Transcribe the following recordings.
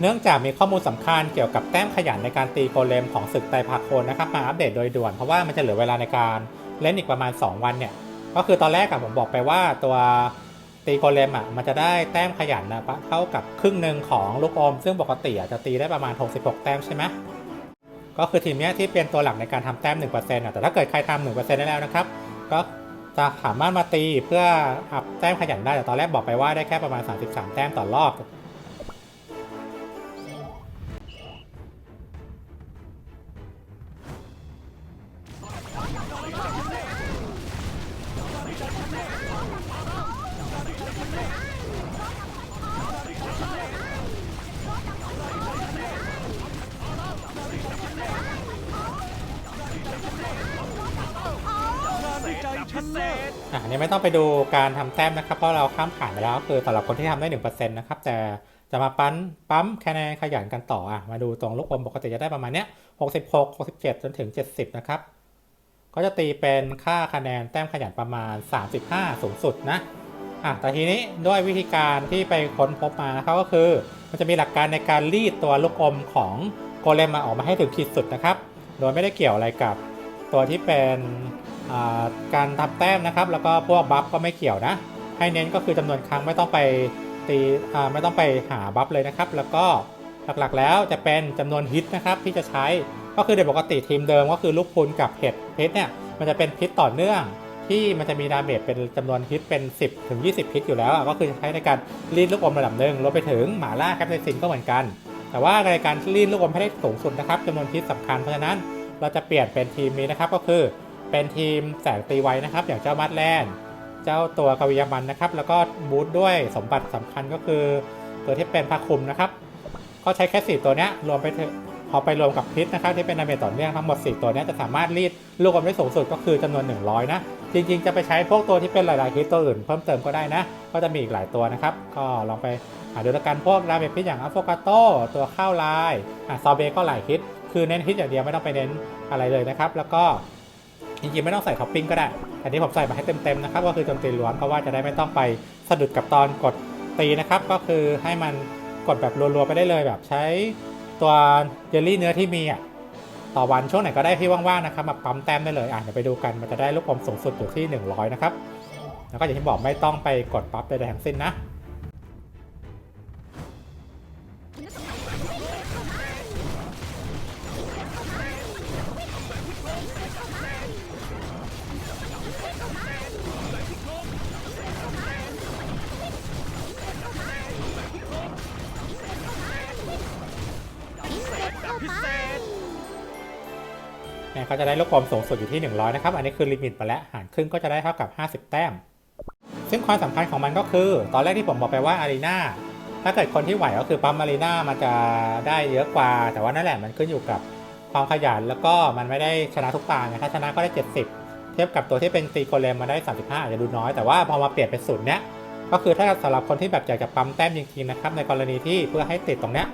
เนื่องจากมีข้อมูลสำคัญเกี่ยวกับแต้มขยันในการตีโกเลมของศึกไตรภาโคนนะครับมาอัปเดตโดยด่วนเพราะว่ามันจะเหลือเวลาในการเล่นอีกประมาณ 2 วันเนี่ยก็คือตอนแรกอะผมบอกไปว่าตัวตีโกเลมอะมันจะได้แต้มขยันนะเท่ากับครึ่งหนึ่งของลูกอม ซึ่งปกติอะจะตีได้ประมาณ 66 แต้มใช่ไหมก็คือทีมนี้ที่เป็นตัวหลักในการทำแต้ม 1%อะแต่ถ้าเกิดใครทำ1%ได้แล้วนะครับ ก็จะสามารถมาตีเพื่ออัพแต้มขยันได้แต่ตอนแรกบอกไปว่าได้แค่ประมาณ 33 แต้มต่อรอบ อะอันนี้ไม่ต้องไปดูการทำแต้มนะครับ เพราะเราข้ามผ่านไปแล้วก็คือสำหรับคนที่ทำได้1%นะครับ แต่จะมาปั้นปั๊มคะแนนขยันกันต่ออะมาดูตรงลูกอมปกติจะได้ประมาณเนี้ย66 67จนถึง70นะครับ ก็จะตีเป็นค่าคะแนนแต้มขยันประมาณ 35 สูงสุดนะอะแต่ทีนี้ด้วยวิธีการที่ไปค้นพบมานะครับก็คือ มันจะมีหลักการในการรีดตัวลูกอมของโกเลมมาออกมาให้ถึงขีดสุดนะครับ โดยไม่ได้เกี่ยวอะไรกับตัวที่เป็นการทำแต้มนะครับ แล้วก็พวกบัฟก็ไม่เกี่ยวนะ ให้เน้นก็คือจำนวนครั้งไม่ต้องไปตีไม่ต้องไปหาบัฟเลยนะครับ แล้วก็หลักๆแล้วจะเป็นจำนวนฮิตนะครับที่จะใช้ ก็คือโดยปกติทีมเดิมก็คือลูกพุนกับเห็ดเพชรเนี่ยมันจะเป็นพิษต่อเนื่อง ที่มันจะมีดาเมจเป็นจำนวนฮิตเป็น 10 ถึง 20 พิษอยู่แล้วก็คือใช้ในการรีดลูกอมระดับหนึ่งรวมไปถึงหมาล่าแคปไซซินก็เหมือนกัน แต่ว่าในการรีดลูกอมให้ได้สูงสุดนะครับจำนวนพิษสำคัญเพราะฉะนั้น เราจะเปลี่ยนเป็นทีมนี้นะครับก็คือเป็นทีมแสงตีไว้นะครับ อย่างเจ้ามัดแลนด์เจ้าตัวกวิยามันนะครับ แล้วก็บูทด้วยสมบัติสำคัญก็คือ ตัวที่เป็นพาคุมนะครับก็ใช้แค่4ตัวเนี้ยรวมไปถอะ พอไปรวมกับพิษนะครับที่เป็นดาเมจต่อเนื่องทั้งหมด 4 ตัวนี้จะสามารถรีดลูกอมได้สูงสุดก็คือจำนวน 100 นะ จริงๆ จะไปใช้พวกตัวที่เป็นหลายๆฮิตตัวอื่นเพิ่มเติมก็ได้นะ ก็จะมีอีกหลายตัวนะครับ ก็ลองไปหาดูแล้วกันพวกดาเมจพิษอย่างอัฟโฟกาโตตัวข้าวลายอะซอเบก็หลายฮิตคือเน้นฮิตอย่างเดียวไม่ต้องไปเน้นอะไรเลยนะครับแล้วก็จริงๆไม่ต้องใส่ท็อปปิ้งก็ได้แต่ที่ผมใส่มาให้เต็มๆนะครับก็คือโจมตีล้วนเพราะว่าจะได้ไม่ต้องไปสะดุดกับตอนกดตีนะครับ ก็คือให้มันกดแบบรัวๆไปได้เลยแบบใช้ ตัวเจลลี่เนื้อที่มีอะต่อวันช่วงไหนก็ได้ที่ว่างๆนะครับมาปั๊มแต้มได้เลยอะเดี๋ยวไปดูกันมันจะได้ลูกอมสูงสุดอยู่ที่ 100 นะครับ แล้วก็อย่างที่บอกไม่ต้องไปกดปั๊บใดๆทั้งสิ้นนะ เนี่ยก็จะได้ลูกอมสูงสุดอยู่ที่ 100 นะครับ อันนี้คือลิมิตไปแล้ว หารครึ่งก็จะได้เท่ากับ 50 แต้ม ซึ่งความสำคัญของมันก็คือ ตอนแรกที่ผมบอกไปว่าอารีนาถ้าเกิดคนที่ไหวก็คือปั๊มอารีนามันจะได้เยอะกว่า แต่ว่านั่นแหละมันขึ้นอยู่กับความขยันแล้วก็มันไม่ได้ชนะทุกตาไงถ้าชนะก็ได้ 70 เทียบกับตัวที่เป็นตีโกเลมมาได้ 35 อาจจะดูน้อย แต่ว่าพอมาเปลี่ยนเป็นสูตรเนี้ยก็คือถ้าสำหรับคนที่แบบอยากจะปั๊มแต้มจริงๆนะครับในกรณีที่เพื่อให้ติดตรงเนี้ย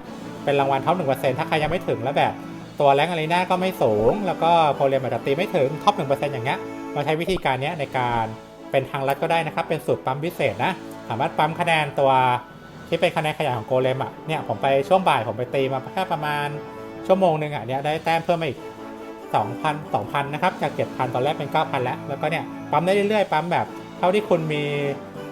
เป็นรางวัลท็อป1%ถ้าใครยังไม่ถึงแล้วแบบ ตัวแรงอารีนาก็ไม่สูง แล้วก็โพเลมอาจจะตีไม่ถึงท็อป1%อร์เซ็นต์อย่างเงี้ยมาใช้วิธีการนี้ในการเป็นทางลัดก็ได้นะครับ เป็นสูตรปั๊มพิเศษนะ สามารถปั๊มคะแนนตัวที่เป็นคะแนนขยายของโกเลมอะเนี่ยผมไปช่วงบ่ายผมไปตีมาแค่ประมาณชั่วโมงหนึ่งอะเนี่ยได้แต้มเพิ่มมาอีก2,000 2,000นะครับจาก7,000ตอนแรกเป็น 9,000 แล้ว แล้วก็เนี่ยปั๊มได้เรื่อยๆปั๊มแบบเท่าที่คุณมี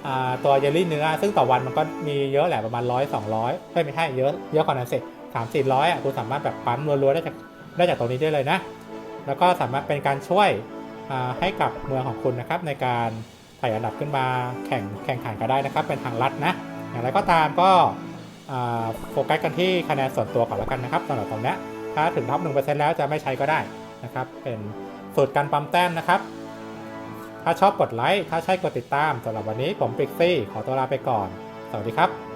อ่าตัวเยลลี่เนื้อ ซึ่งต่อวันมันก็มีเยอะแหละประมาณ 100 200เฮ้ยไม่ใช่เยอะเยอะกว่านั้นสิ สามสี่ร้อยอะคุณสามารถแบบปั๊มรัวๆได้จากได้จากตรงนี้ได้เลยนะ แล้วก็สามารถเป็นการช่วยให้กับเมืองของคุณนะครับ ในการไต่อันดับขึ้นมาแข่งแข่งขันกันได้นะครับ เป็นทางลัดนะ อย่างไรก็ตามก็โฟกัสกันที่คะแนนส่วนตัวก่อนแล้วกันนะครับสำหรับตรงนี้ถ้าถึงท็อปหนึ่งเปอร์เซ็นต์แล้วจะไม่ใช้ก็ได้นะครับ เป็นสูตรการปั๊มแต้มนะครับ ถ้าชอบกดไลค์ถ้าใช่กดติดตามสำหรับวันนี้ผมปิกซี่ขอตัวลาไปก่อน สวัสดีครับ